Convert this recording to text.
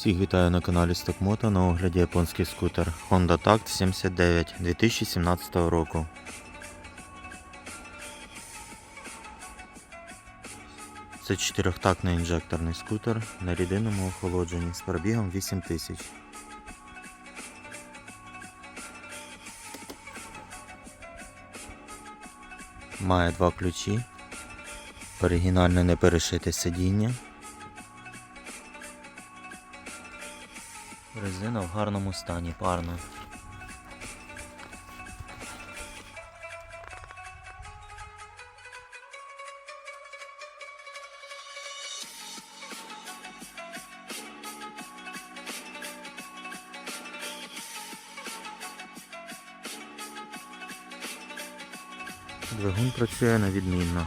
Всіх вітаю на каналі Стокмото на огляді японський скутер Honda Tact 79 2017 року. Це чотирьохтактний інжекторний скутер на рідинному охолодженні з пробігом 8000. Має два ключі, оригінальне не перешите сидіння. Резина в гарному стані, парна. Двигун працює на відмінно.